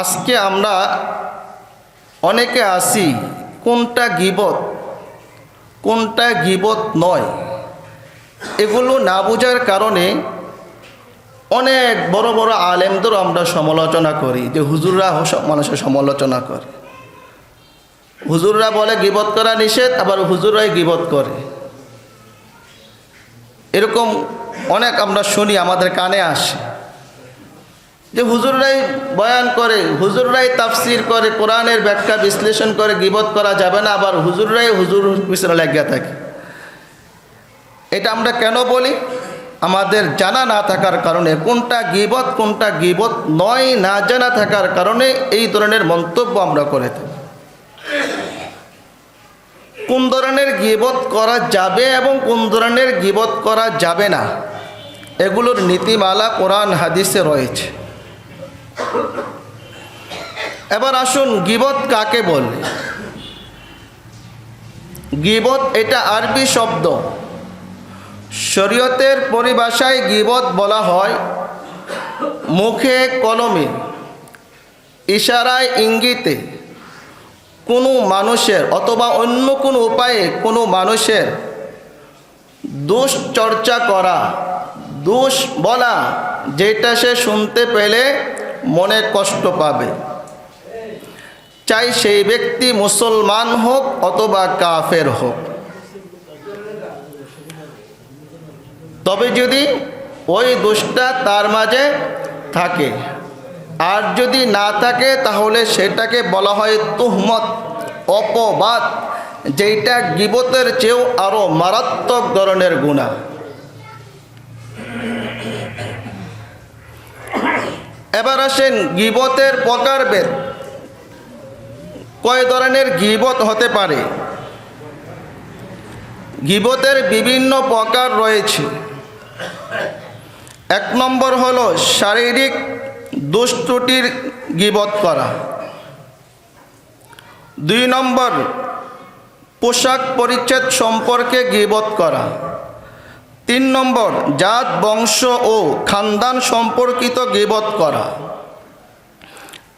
আজকে আমরা অনেকে আসি কোনটা গিবত কোনটা গিবত নয়, এগুলো না বোঝার কারণে অনেক বড় বড় আলেমদেরও আমরা সমালোচনা করি, যে হুজুররা মানুষের সমালোচনা করে। হুজুররা বলে গিবত করা নিষেধ, আবার হুজুররাই গিবত করে। এরকম অনেক আমরা শুনি, আমাদের কানে আসে। যে হুজুররাই বয়ান করে, হুজুররাই তাফসির করে, কোরআনের ব্যাখ্যা বিশ্লেষণ করে, গিবত করা যাবে না, আবার হুজুররাই হুজুর পিছনে লাগিয়ে থাকে। এটা আমরা কেন বলি? আমাদের জানা না থাকার কারণে, কোনটা গিবত কোনটা গিবত নয়, না জানা থাকার কারণে এই ধরনের মন্তব্য আমরা করে থাকি। কোন ধরনের গিবত করা যাবে এবং কোন ধরনের গিবত করা যাবে না, এগুলোর নীতিমালা কোরআন, হাদিসে রয়েছে। এবার আসুন গিবত কাকে বলে? গিবত এটা আরবি শব্দ। শরীয়তের পরিভাষায় গিবত বলা হয় মুখে কলমে, ইশারায় ইঙ্গিতে। কোনো মানুষের অথবা অন্য কোনো উপায়ে কোনো মানুষের দোষ চর্চা করা, দোষ বলা, যেটা সে শুনতে পেলে মনে কষ্ট পাবে। চাই সেই ব্যক্তি মুসলমান হোক অথবা কাফের হোক। তবে যদি ওই দোষটা তার মাঝে থাকে, আর যদি না থাকে, তাহলে সেটাকে বলা হয় তুহমত, অপবাদ যেটা গিবতের চেয়েও আরও মারাত্মক ধরনের গুণা এবার আসেন গিবতের প্রকারভেদ কয় ধরনের গিবত হতে পারে? গিবতের বিভিন্ন প্রকার রয়েছে। এক নম্বর হল শারীরিক দুষ্টুটির গিবত করা। দুই নম্বর পোশাক পরিচ্ছেদ সম্পর্কে গিবত করা। তিন নম্বর, জাত, বংশ ও খানদান সম্পর্কিত গিবত করা।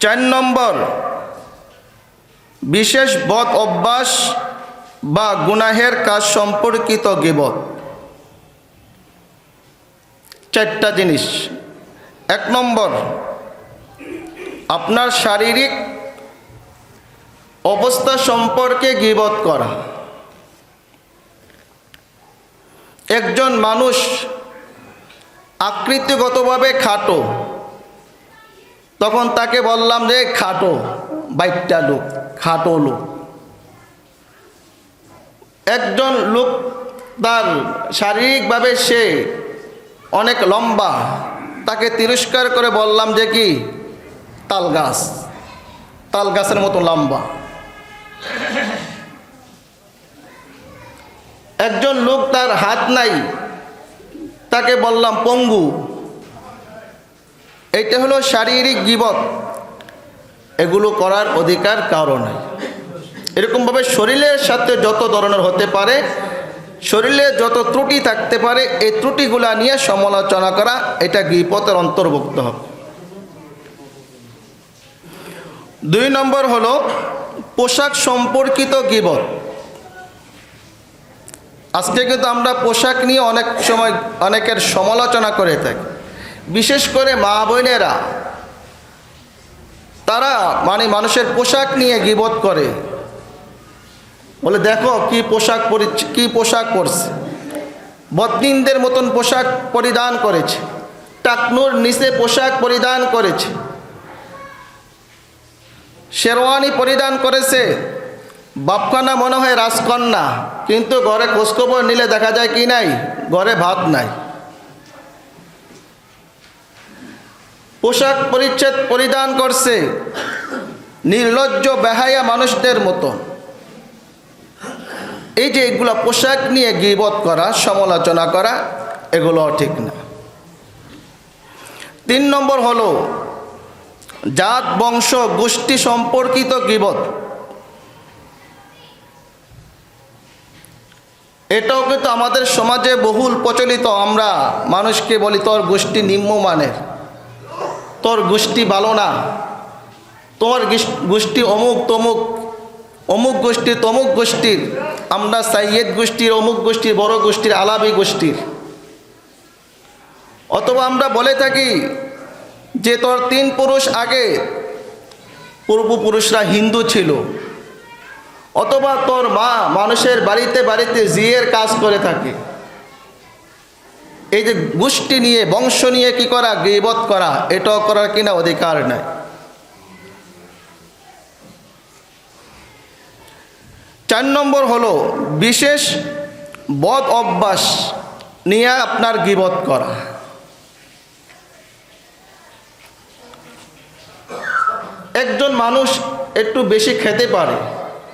চার নম্বর, বিশেষ বদ অভ্যাস বা গুনাহের কাজ সম্পর্কিত গিবত। চারটা জিনিস। এক নম্বর, আপনার শারীরিক অবস্থা সম্পর্কে গিবত করা। একজন মানুষ আকৃতিগতভাবে খাটো, তখন তাকে বললাম যে খাটো বাইকটা লোক, খাটো লোক। একজন লোক তার শারীরিকভাবে সে অনেক লম্বা, তাকে তিরস্কার করে বললাম যে কি, তাল গাছ, তাল গাছের মতো লম্বা। একজন লোক তার হাত নাই, তাকে বললাম, পঙ্গু এটা হলো শারীরিক গিবত। এগুলো করার অধিকার কারও নাই। এরকমভাবে শরীরের সাথে যত ধরনের হতে পারে, শরীরে যত ত্রুটি থাকতে পারে, এই ত্রুটিগুলা নিয়ে সমালোচনা করা, এটা গিপতের অন্তর্ভুক্ত হবে। দুই নম্বর হলো, পোশাক সম্পর্কিত গিবত। আজকে কিন্তু আমরা পোশাক নিয়ে অনেক সময় অনেকের সমালোচনা করে থাকি। বিশেষ করে মা বোনেরা, তারা মানে মানুষের পোশাক নিয়ে গিবত করে। বলে, দেখো কি পোশাক পরি, কি পোশাক পরছে। বদিনদের মতন পোশাক পরিধান করেছে। টাকনুর নিচে পোশাক পরিধান করেছে। শেরওয়ানি পরিধান করেছে। বাপখানা মনে হয় রাজকন্যা, কিন্তু ঘরে খোঁজখবর নিলে দেখা যায় কি নাই? ঘরে ভাত নাই। পোশাক পরিচ্ছেদ পরিধান করছে, নির্লজ্জ বেহায়া মানুষদের মতো। এই যে এগুলো পোশাক নিয়ে গিবত করা, সমালোচনা করা এগুলো ঠিক না। তিন নম্বর হলো, জাত, বংশ, গোষ্ঠী সম্পর্কিত গিবত। এটাও কিন্তু আমাদের সমাজে বহুল প্রচলিত। আমরা মানুষকে বলি, তোর গোষ্ঠী নিম্নমানের। তোর গোষ্ঠী ভালো না। তোর গোষ্ঠী অমুক তমুক, অমুক গোষ্ঠী তমুক গোষ্ঠীর। আমরা সাইয়েদ গোষ্ঠীর, অমুক গোষ্ঠীর, বড় গোষ্ঠীর, আলাবি গোষ্ঠীর। অথবা আমরা বলে থাকি যে, তোর তিন পুরুষ আগে পূর্বপুরুষরা হিন্দু ছিল। অথবা তোর মা মানুষের বাড়িতে বাড়িতে জিয়ের কাজ করে থাকে। এই যে গোষ্ঠী নিয়ে, বংশ নিয়ে কি করা গিবত করা, এটাও করার কিনা অধিকার নাই। চার নম্বর হলো বিশেষ বদ অভ্যাস নিয়ে আপনার গিবত করা। একজন মানুষ একটু বেশি খেতে পারে।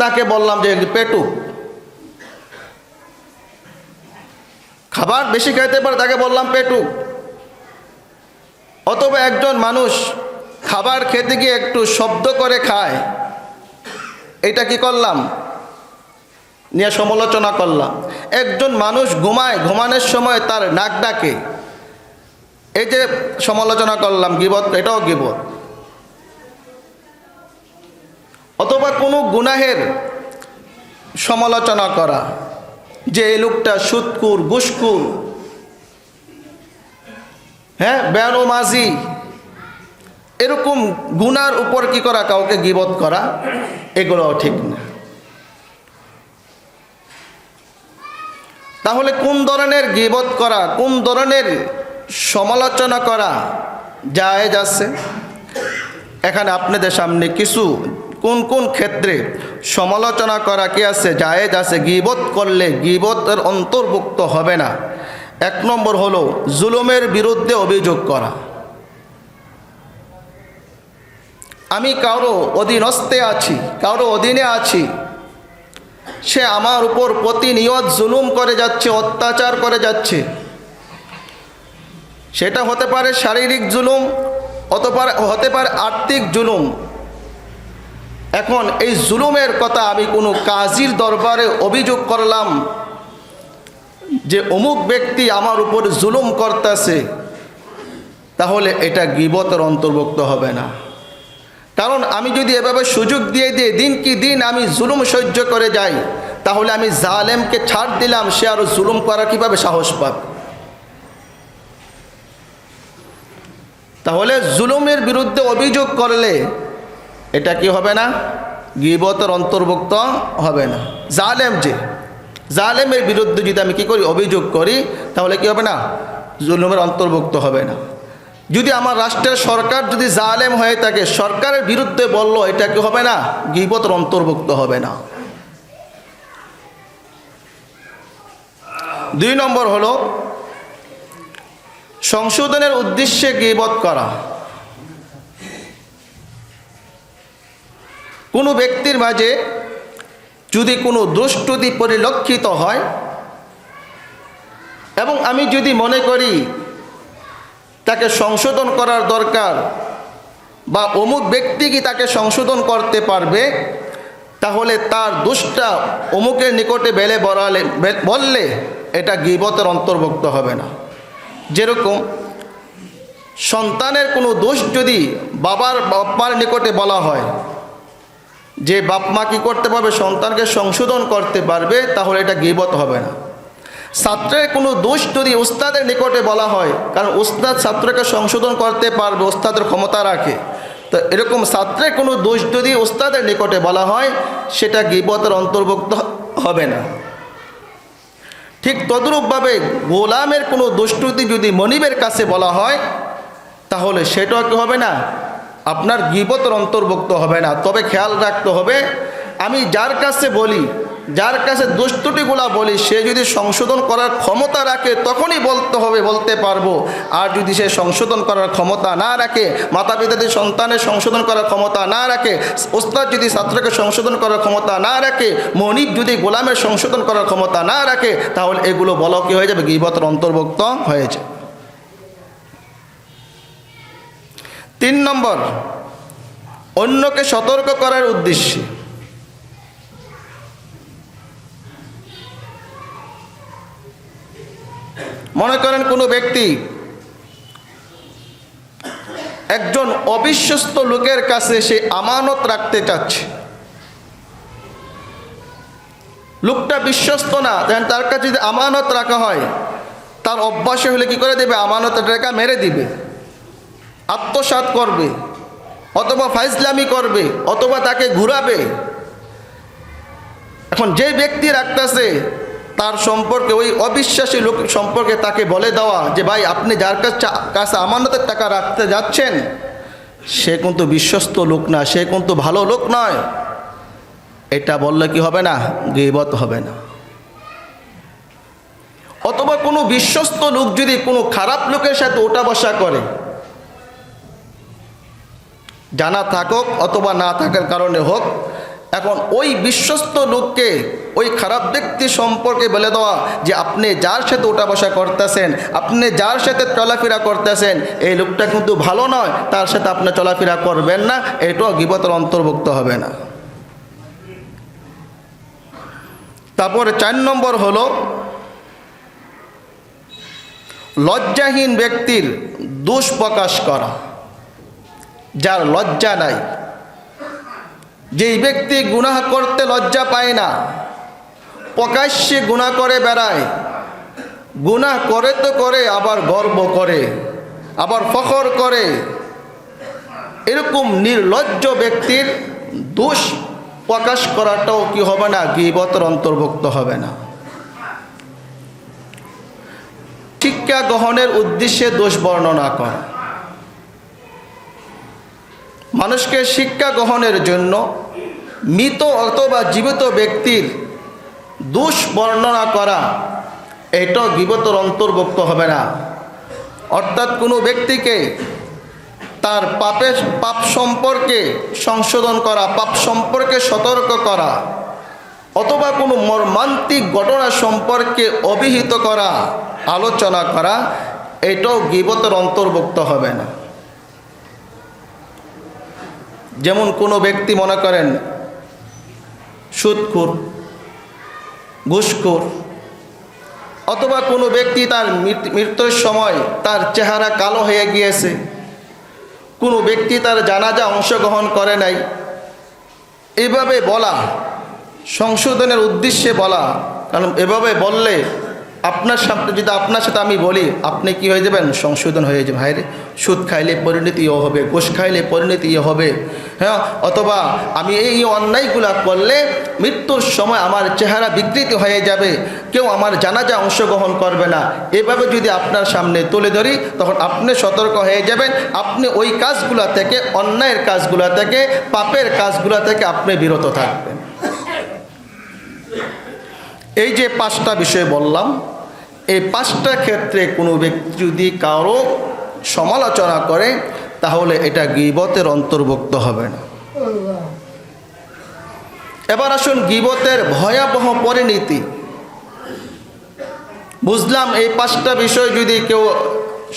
তাকে বললাম যে পেটু। খাবার বেশি খেতে পারে, তাকে বললাম পেটু। অথবা একজন মানুষ খাবার খেতে গিয়ে একটু শব্দ করে খায়, এটা কি করলাম? নিয়ে সমালোচনা করলাম। একজন মানুষ ঘুমায়, ঘুমানোর সময় তার নাক ডাকে। এই যে সমালোচনা করলাম, গিবত, এটাও গিবত। অথবা কোনো গুনাহের সমালোচনা করা, যে এই লোকটা সুৎকুর, গুসকুর হ্যাঁ মাঝি, এরকম গুনার উপর কি করা, কাউকে গিবত করা, এগুলোও ঠিক না। তাহলে কোন ধরনের গিবত করা, কোন ধরনের সমালোচনা করা, জায়েজ আছে? এখানে আপনাদের সামনে কিছু কোন কোন ক্ষেত্রে সমালোচনা করা কি আছে? জায়েজ আছে। গিবত করলে গিবতের অন্তর্ভুক্ত হবে না। এক নম্বর হলো জুলুমের বিরুদ্ধে অভিযোগ করা। আমি কারও অধীনস্থে আছি, কারও অধীনে আছি। সে আমার উপর প্রতিনিয়ত জুলুম করে যাচ্ছে, অত্যাচার করে যাচ্ছে। সেটা হতে পারে শারীরিক জুলুম অথবা হতে পারে আর্থিক জুলুম। এখন এই জুলুমের কথা আমি কোনো কাজীর দরবারে অভিযোগ করলাম যে অমুক ব্যক্তি আমার উপর জুলুম করতেছে, তাহলে এটা গিবতের অন্তর্ভুক্ত হবে না। কারণ আমি যদি এভাবে সুযোগ দিয়ে দিয়ে দিন কি দিন আমি জুলুম সহ্য করে যাই, তাহলে আমি জালেমকে ছাড় দিলাম, সে আরও জুলুম করার কীভাবে সাহস পাবে তাহলে জুলুমের বিরুদ্ধে অভিযোগ করলে এটা কি হবে না? গিবতের অন্তর্ভুক্ত হবে না। জালেম যে, জালেমের বিরুদ্ধে যদি আমি কি করি, অভিযোগ করি, তাহলে কি হবে না? জুলুমের অন্তর্ভুক্ত হবে না। যদি আমার রাষ্ট্রের সরকার যদি জালেম হয়ে থাকে, সরকারের বিরুদ্ধে বলল, এটা কি হবে না? গিবতের অন্তর্ভুক্ত হবে না। দুই নম্বর হলো, সংশোধনের উদ্দেশ্যে গিবত করা। কোনো ব্যক্তির মাঝে যদি কোনো দুষ্টুতি পরিলক্ষিত হয়, এবং আমি যদি মনে করি তাকে সংশোধন করার দরকার, বা অমুক ব্যক্তি কি তাকে সংশোধন করতে পারবে, তাহলে তার দুষ্টা অমুকের নিকটে বেলে বলালে বললে এটা গিবতের অন্তর্ভুক্ত হবে না। যেরকম সন্তানের কোনো দোষ যদি বাবার, বাপ্পার নিকটে বলা হয় যে বাপ মা কী করতে পারবে, সন্তানকে সংশোধন করতে পারবে, তাহলে এটা গিবত হবে না। ছাত্রের কোনো দোষ যদি উস্তাদের নিকটে বলা হয়, কারণ উস্তাদ ছাত্রকে সংশোধন করতে পারবে, উস্তাদের ক্ষমতা রাখে। তো এরকম ছাত্রের কোনো দোষ যদি উস্তাদের নিকটে বলা হয়, সেটা গিবতের অন্তর্ভুক্ত হবে না। ঠিক তদ্রূপভাবে গোলামের কোনো দুষ্টুতি যদি মনিবের কাছে বলা হয়, তাহলে সেটাও কি হবে না? আপনার গিবতের অন্তর্ভুক্ত হবে না। তবে খেয়াল রাখতে হবে, আমি যার কাছে বলি, যার কাছে দুষ্টুটিগুলা বলি, সে যদি সংশোধন করার ক্ষমতা রাখে, তখনই বলতে হবে, বলতে পারব। আর যদি সে সংশোধন করার ক্ষমতা না রাখে মাতা পিতা যদি সন্তানের সংশোধন করার ক্ষমতা না রাখে, ওস্তাদ যদি ছাত্রকে সংশোধন করার ক্ষমতা না রাখে, মনিব যদি গোলামের সংশোধন করার ক্ষমতা না রাখে, তাহলে এগুলো বলো কি হয়ে যাবে, গিবতের অন্তর্ভুক্ত হয়েছে তিন নম্বর, অন্যকে সতর্ক করার উদ্দেশ্যে। মনে করেন কোনো ব্যক্তি একজন অবিশ্বস্ত লোকের কাছে সে আমানত রাখতে চাচ্ছে। লোকটা বিশ্বস্ত না তার কাছে যদি আমানত রাখা হয়, তার অভ্যাসে হলে কি করে দেবে? আমানত টাকা মেরে দিবে। আত্মসাৎ করবে, অথবা ফাইজলামি করবে, অথবা তাকে ঘুরাবে। এখন যে ব্যক্তি রাখতেছে, তার সম্পর্কে, ওই অবিশ্বাসী লোক সম্পর্কে তাকে বলে দেওয়া যে, ভাই, আপনি যার কাছে কাছে আমানতের টাকা রাখতে যাচ্ছেন, সে কিন্তু বিশ্বস্ত লোক না, সে কিন্তু ভালো লোক নয়। এটা বললে কি হবে না? গিবত হবে না। অথবা কোনো বিশ্বস্ত লোক যদি কোনো খারাপ লোকের সাথে ওটা বসা করে জানা থাকুক অথবা না থাকার কারণে হোক, এখন ওই বিশ্বস্ত লোককে, ওই খারাপ ব্যক্তি সম্পর্কে বলে দেওয়া যে আপনি যার সাথে ওটা বসা করতেছেন, আপনি যার সাথে চলাফেরা করতেছেন, এই লোকটা কিন্তু ভালো নয়, তার সাথে আপনি চলাফেরা করবেন না, এটাও গিবতের অন্তর্ভুক্ত হবে না। তারপরে চার নম্বর হলো, লজ্জাহীন ব্যক্তির দোষ প্রকাশ করা। যার লজ্জা নাই। যেই ব্যক্তি গুনাহ করতে লজ্জা পায় না, প্রকাশ্যে গুনাহ করে বেড়ায়। গুনাহ করে তো করে, আবার গর্ব করে, আবার ফখর করে। এরকম নির্লজ্জ ব্যক্তির দোষ প্রকাশ করাটাও কি হবে না? গিবতের অন্তর্ভুক্ত হবে না। শিক্ষা গ্রহণের উদ্দেশ্যে দোষ বর্ণনা করা। মানুষকে শিক্ষা গ্রহণের জন্য মৃত অথবা জীবিত ব্যক্তির দোষ বর্ণনা করা এটাও গিবতর অন্তর্ভুক্ত হবে না। অর্থাৎ কোনো ব্যক্তিকে তার পাপের পাপ সম্পর্কে সংশোধন করা, পাপ সম্পর্কে সতর্ক করা, অথবা কোনো মর্মান্তিক ঘটনা সম্পর্কে অভিহিত করা, আলোচনা করা, এটাও গিবতের অন্তর্ভুক্ত হবে না। যেমন কোনো ব্যক্তি মনে করেন সুদখুর ঘুষখোর, অথবা কোনো ব্যক্তি তার মৃত্যুর সময় তার চেহারা কালো হয়ে গিয়েছে, কোনো ব্যক্তি তার জানাজা অংশগ্রহণ করে নাই, এভাবে বলা, সংশোধনের উদ্দেশ্যে বলা, কারণ এভাবে বললে আপনার সামনে যদি আপনার সাথে আমি বলি, আপনি কি হয়ে যাবেন? সংশোধন হয়ে যাবে। ভাইরে সুদ খাইলে পরিণতি ইয়ে হবে গোশ খাইলে পরিণতি ইয়ে হবে। হ্যাঁ অথবা আমি এই অন্যায়গুলা করলে মৃত্যুর সময় আমার চেহারা বিকৃতি হয়ে যাবে। কেউ আমার জানাজা অংশগ্রহণ করবে না। এভাবে যদি আপনার সামনে তুলে ধরি, তখন আপনি সতর্ক হয়ে যাবেন। আপনি ওই কাজগুলা থেকে, অন্যায়ের কাজগুলা থেকে, পাপের কাজগুলা থেকে আপনি বিরত থাকবেন। এই যে পাঁচটা বিষয় বললাম, এই পাঁচটা ক্ষেত্রে কোনো ব্যক্তি যদি কারও সমালোচনা করে, তাহলে এটা গিবতের অন্তর্ভুক্ত হবে না। এবার আসুন গিবতের ভয়াবহ পরিণতি। বুঝলাম এই পাঁচটা বিষয় যদি কেউ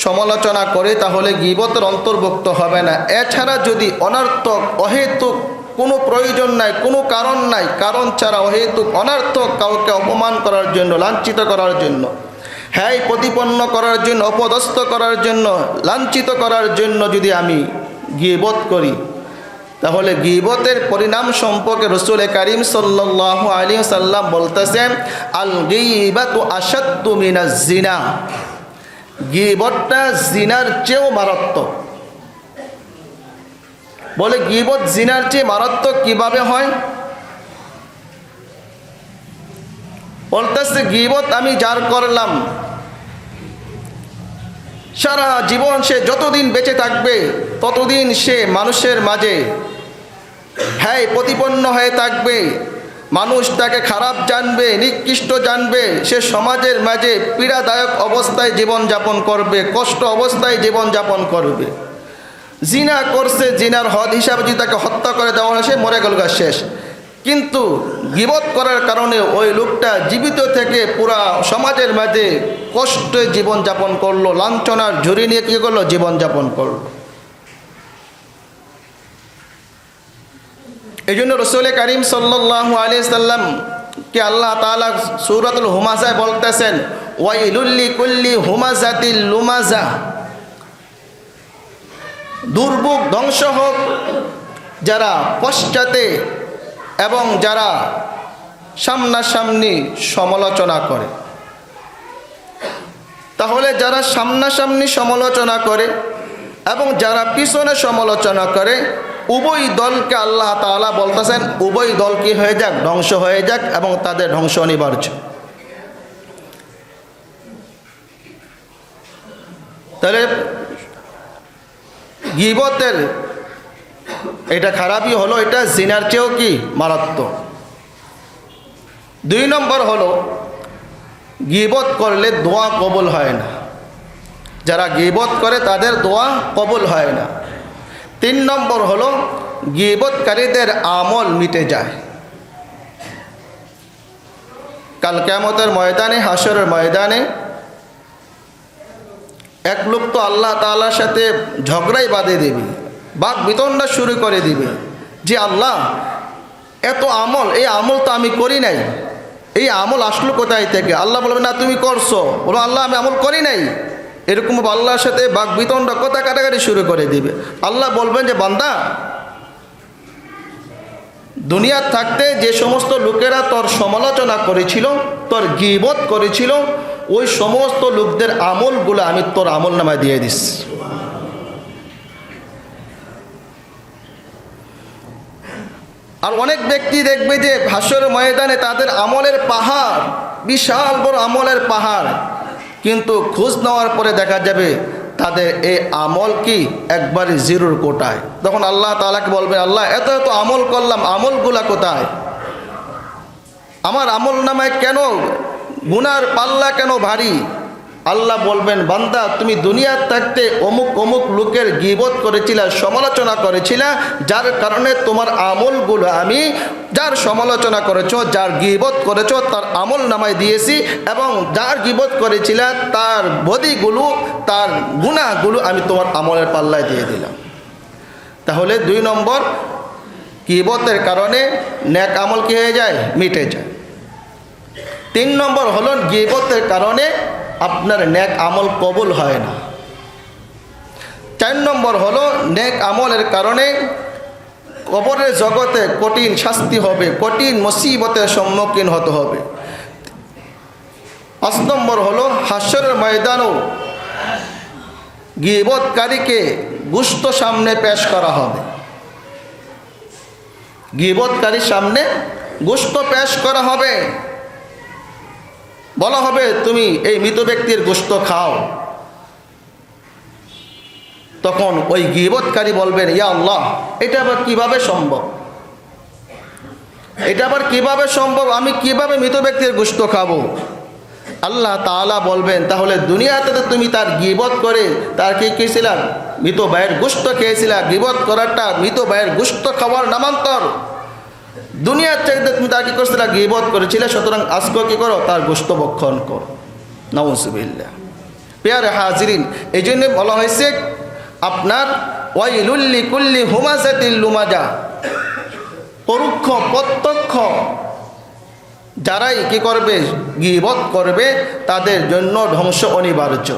সমালোচনা করে, তাহলে গিবতের অন্তর্ভুক্ত হবে না। এছাড়া যদি অনর্থক, অহেতুক কোনো প্রয়োজন নাই, কোনো কারণ নাই। কারণ ছাড়া অহেতুক অনর্থক কাউকে অপমান করার জন্য, লাঞ্ছিত করার জন্য হ্যাঁ প্রতিপন্ন করার জন্য, অপদস্থ করার জন্য, লাঞ্ছিত করার জন্য যদি আমি গিবত করি, তাহলে গিবতের পরিণাম সম্পর্কে রসুল করিম সাল্লাহ আলী সাল্লাম বলতেছেন, আল গিবাতু মিনা জিনা। গিবতটা জিনার চেয়েও মারাত্মক। বলে গিবত জিনার চেয়ে মারাত্মক কীভাবে হয়? বলতেছে, গিবত আমি যার করলাম, সারা জীবন সে যতদিন বেঁচে থাকবে, ততদিন সে মানুষের মাঝে হ্যাঁ প্রতিপন্ন হয়ে থাকবে। মানুষ তাকে খারাপ জানবে, নিকৃষ্ট জানবে। সে সমাজের মাঝে পীড়াদায়ক অবস্থায় জীবনযাপন করবে, কষ্ট অবস্থায় জীবনযাপন করবে। জিনা করছে, জিনার হদ হিসাবে যদি তাকে হত্যা করে দেওয়া হয়, সে মরে গেল শেষ। কিন্তু গিবত করার কারণে ওই লোকটা জীবিত থেকে পুরা সমাজের মাঝে কষ্টে জীবনযাপন করল, লাঞ্ছনার ঝুড়ি নিয়ে কী করল? জীবনযাপন করল। এই জন্য রসুল করিম সাল্লাহ আলি সাল্লাম কে আল্লাহ তালা সুরতুল হুমাজায় বলতেছেন ওয়াইলুল্লি কুল্লি হুমাজাতিল লুমাজা দুর্ভোগ ধ্বংস হোক। যারা পশ্চাতে এবং যারা সামনাসামনি সমালোচনা করে। তাহলে যারা সামনাসামনি সমালোচনা করে এবং যারা পিছনে সমালোচনা করে, উভয় দলকে আল্লাহ তালা বলতেছেন, উভয় দল কি হয়ে যাক, ধ্বংস হয়ে যাক এবং তাদের ধ্বংস অনিবার্য। তাহলে গিবতের এটা খারাপই হলো, এটা জিনার চেয়েও কি মারাত্মক। দুই নম্বর হলো, গিবত করলে দোয়া কবুল হয় না। যারা গিবত করে তাদের দোয়া কবুল হয় না। তিন নম্বর হলো, গিবতকারীদের আমল মিটে যায়। কাল কেমতের ময়দানে হাসরের ময়দানে এক লোক তো আল্লাহ তাআলার সাথে ঝগড়াই বাঁধে দেবে বাঘ বিতণ্ডা শুরু করে দিবে। যে আল্লাহ, এত আমল, এই আমল তো আমি করি নাই। এই আমল আসলো কোথায় থেকে? আল্লাহ বলবে, না, তুমি করছ। বলো, আল্লাহ, আমি আমল করি নাই। এরকম আল্লাহর সাথে বাঘ বিতণ্ড কথা কাটাকাটি শুরু করে দিবে। আল্লাহ বলবেন যে, বান্দা দুনিয়ার থাকতে যে সমস্ত লোকেরা তোর সমালোচনা করেছিল, তোর গিবত করেছিল ওই সমস্ত লোকদের আমলগুলো আমি তোর আমল নামায় দিয়ে দিস আর অনেক ব্যক্তি দেখবে যে ভাস্বর ময়দানে তাদের আমলের পাহাড়, বিশাল বড় আমলের পাহাড়। কিন্তু খোঁজ নেওয়ার পরে দেখা যাবে তাদের এই আমল কি একবারে জিরোর কোটায়। তখন আল্লাহ তালাকে বলবে, আল্লাহ, এত এত আমল করলাম, আমলগুলা কোথায়? আমার আমল নামায় কেন গুনার পাল্লা কেন ভারী? আল্লাহ বলবেন, বান্দা, তুমি দুনিয়ার থাকতে অমুক অমুক লোকের গিবত করেছিলা, সমালোচনা করেছিলা, যার কারণে তোমার আমলগুলো আমি যার সমালোচনা করেছ, যার গিবত করেছ, তার আমল নামায় দিয়েছি এবং যার গিবত করেছিলা, তার বদিগুলো, তার গুণাগুলো আমি তোমার আমলের পাল্লায় দিয়ে দিলাম। তাহলে দুই নম্বর কিবতের কারণে ন্যাক আমল কি হয়ে যায়? মিটে যায়। তিন নম্বর হলো গিবতের কারণে আপনার ন্যাক আমল কবুল হয় না। চার নম্বর হলো নেক আমলের কারণে কবরের জগতে কঠিন শাস্তি হবে, কঠিন মুসিবতের সম্মুখীন হতে হবে। পাঁচ নম্বর হলো হাস্যরের ময়দানও গিবতকারীকে গুস্ত সামনে পেশ করা হবে। গিবতকারীর সামনে গুস্ত পেশ করা হবে। বলা হবে, তুমি এই মৃত ব্যক্তির গোস্ত খাও। তখন ওই গিবতকারী বলবেন, ইয়া আল্লাহ, এটা আবার কীভাবে সম্ভব? এটা আবার কীভাবে সম্ভব? আমি কীভাবে মৃত ব্যক্তির গোস্ত খাব? আল্লাহ তাআলা বলবেন, তাহলে দুনিয়াতে তো তুমি তার গিবত করে, তার কি খেয়েছিলাম মৃত ভাইয়ের গোস্ত খেয়েছিলা? গিবত করাটা মৃত ভাইয়ের গোস্ত খাওয়ার নামান্তর। দুনিয়ার চাইতে তুমি তার কি করছিলা গিবত করেছিলে, সুতরাং আজকে কি করো? তার গোস্ত বক্ষণ করো। নওয়াজবিল্লা পেয়ারে হাজিরিন এই জন্য বলা হয়েছে, আপনার ওয়াইলুল্লি কুল্লি হুমাজাতিল লুমাজা। পরোক্ষ, প্রত্যক্ষ যারাই কি করবে? গিবত করবে, তাদের জন্য ধ্বংস অনিবার্য।